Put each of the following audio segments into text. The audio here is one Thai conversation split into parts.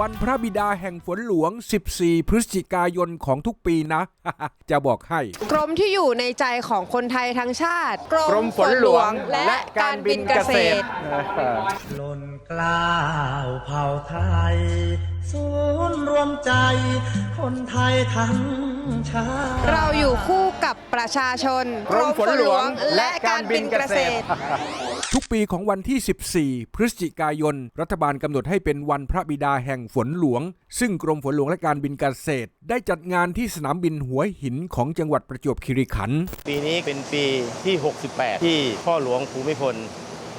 วันพระบิดาแห่งฝนหลวง 14 พฤศจิกายนของทุกปีนะ จะบอกให้ กรมที่อยู่ในใจของคนไทยทั้งชาติ กรมฝนหลวงและการบินเกษตรล้นเกล้าวเผ่าไทย ศูนย์รวมใจ คนไทยทั้งชาติเราอยู่คู่กับประชาชน กรมฝนหลวงและการบินเกษตร ทุกปีของวันที่ 14 พฤศจิกายน รัฐบาลกำหนดให้เป็นวันพระบิดาแห่งฝนหลวง ซึ่งกรมฝนหลวงและการบินเกษตร ได้จัดงานที่สนามบินหัวหินของจังหวัดประจวบคีรีขันธ์ปีนี้เป็นปีที่ 68 ที่พ่อหลวงภูมิพล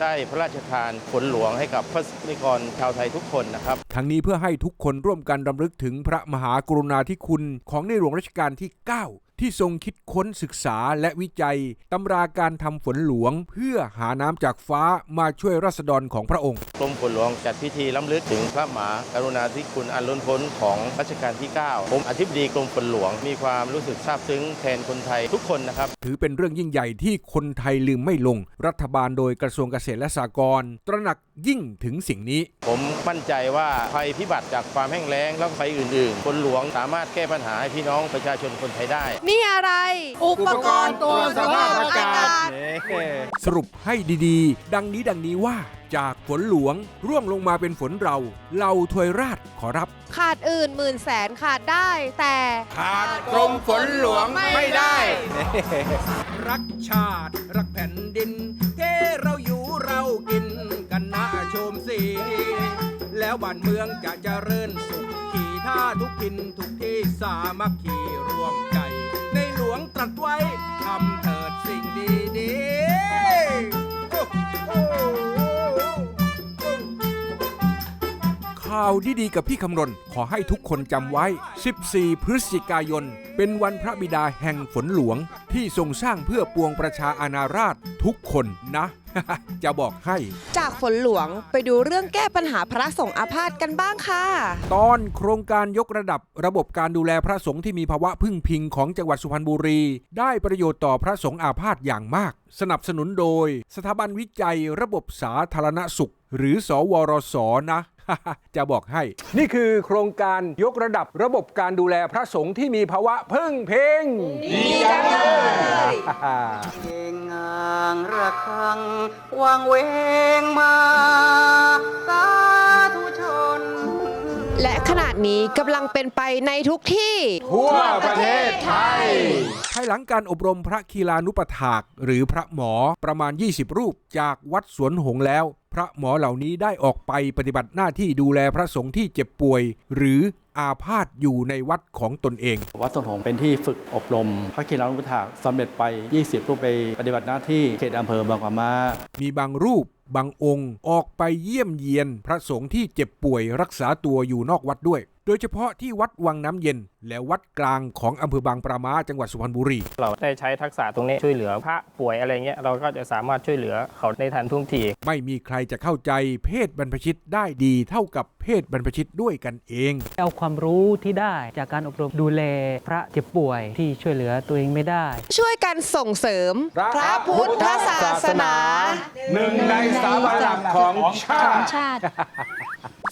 ได้พระราชทานฝนหลวงให้กับพระนิกรชาวไทยทุกคนนะครับ ทั้งนี้เพื่อให้ทุกคนร่วมกันรำลึกถึงพระมหากรุณาธิคุณของในหลวงรัชกาลที่ 9 ที่ทรงคิดค้นศึกษาและวิจัยตำราการทำฝนหลวง เพื่อหาน้ำจากฟ้ามาช่วยราษฎรของพระองค์กรมฝนหลวงจัดพิธีล้ำลึกถึงพระมหากรุณาธิคุณอันล้นพ้นของรัชกาลที่ 9 ผมอธิบดีกรมฝนหลวงมีความรู้สึกซาบซึ้งแทนคนไทยทุกคนนะครับ ถือเป็นเรื่องยิ่งใหญ่ที่คนไทยลืมไม่ลง รัฐบาลโดยกระทรวงเกษตรและสหกรณ์ตระหนักยิ่งถึงสิ่งนี้ ผมมั่นใจว่าภัยพิบัติจากความแห้งแล้งและภัยอื่นๆฝนหลวงสามารถแก้ปัญหาให้พี่น้องประชาชนคนไทยได้นี่อะไร อุปกรณ์ตัวจสภาพอากาศ สรุปให้ดีๆ ดังนี้ดังนี้ว่า จากฝนหลวง ร่วงลงมาเป็นฝนเรา เราถวยราชขอรับ ขาดอื่นหมื่นแสนขาดได้แต่ขาดกรมฝนหลวงไม่ได้ รักชาติ รักแผ่นดินเฮ้เราอยู่เรากินกันนะชมสีแล้วบ้านเมืองจะเจริญสุขขี่ท่าทุกทินทุกที่สามัคคีร่วมใจในหล วงตรัสไว้ทำเถิดสิ่งดีดีข่าวที่ดีกับพี่คำรณ ขอให้ทุกคนจำไว้ 14 พฤศจิกายน เป็นวันพระบิดาแห่งฝนหลวง ที่ทรงสร้างเพื่อปวงประชาอาณาราษทุกคนนะ จะบอกให้ จากฝนหลวงไปดูเรื่องแก้ปัญหาพระสงฆ์อาพาธกันบ้างค่ะ ตอนโครงการยกระดับระบบการดูแลพระสงฆ์ที่มีภาวะพึ่งพิงของจังหวัดสุพรรณบุรี ได้ประโยชน์ต่อพระสงฆ์อาพาธอย่างมาก สนับสนุนโดย สถาบันวิจัยระบบสาธารณสุข หรือสวรสนะจะบอกให้ นี่คือโครงการยกระดับระบบการดูแลพระสงฆ์ที่มีภาวะพึ่งเพ่งดีจังเลย เพลงงางระฆังวางเวงมาสาธุชน และขณะนี้กำลังเป็นไปในทุกที่ ทั่วประเทศไทย ภายหลังการอบรมพระคีลานุปถาก หรือพระหมอประมาณ 20 รูปจากวัดสวนหงส์แล้ว พระหมอเหล่านี้ได้ออกไปปฏิบัติหน้าที่ดูแลพระสงฆ์ที่เจ็บป่วย หรืออาพาธอยู่ในวัดของตนเอง วัดสวนหงส์เป็นที่ฝึกอบรม พระคีรานุปถากสำเร็จไป 20 รูปไปปฏิบัติหน้าที่เขตอำเภอบางปะมามีบางรูปบางองค์ออกไปเยี่ยมเยียน พระสงฆ์ที่เจ็บป่วยรักษาตัวอยู่นอกวัดด้วย โดยเฉพาะที่วัดวังน้ำเย็น และวัดกลางของอำเภอบางปรามาจังหวัดสุพรรณบุรี เราได้ใช้ทักษะตรงนี้ช่วยเหลือพระป่วยอะไรเงี้ยเราก็จะสามารถช่วยเหลือเขาในทันท่วงที ไม่มีใครจะเข้าใจเพศบรรพชิตได้ดีเท่ากับเพศบรรพชิตด้วยกันเอง เอาความรู้ที่ได้จากการอบรมดูแลพระเจ็บป่วยที่ช่วยเหลือตัวเองไม่ได้ ช่วยกันส่งเสริม พระพุทธศาสนา หนึ่งในสามหลักของชาติ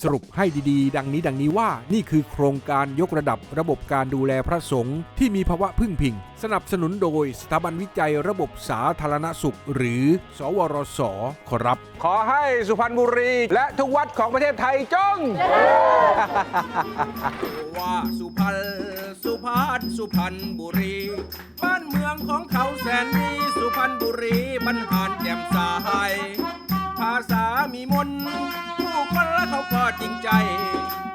สรุปให้ดีๆ ดังนี้ดังนี้ว่านี่คือโครงการยกระดับระบบการดูแลพระสงฆ์ที่มีภาวะพึ่งพิง สนับสนุนโดยสถาบันวิจัยระบบสาธารณสุข หรือ สวรสขอรับ ขอให้สุพรรณบุรี และทุกวัดของประเทศไทยจงว่าสุพรรณสุพรรณสุพรรณบุรี บ้านเมืองของเขาแสนดีสุพรรณบุรีบรรหารแจ่มใสภาษามีมนต์ ก็จริงใจ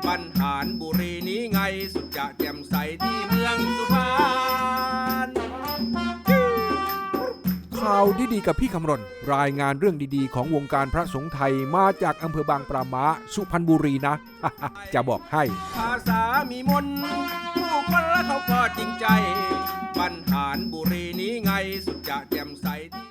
บรรหารบุรีนี้ไงสุดจะแจ่มใสที่เมืองสุพรรณข่าวดีๆกับพี่คำรณ รายงานเรื่องดีๆ ของวงการพระสงฆ์ไทยมาจากอำเภอบางปรามาสุพรรณบุรีนะ จะบอกให้ ภาษามีมนต์ผู้คนและเขาก็จริงใจ บรรหารบุรีนี้ไงสุดจะแจ่มใสที่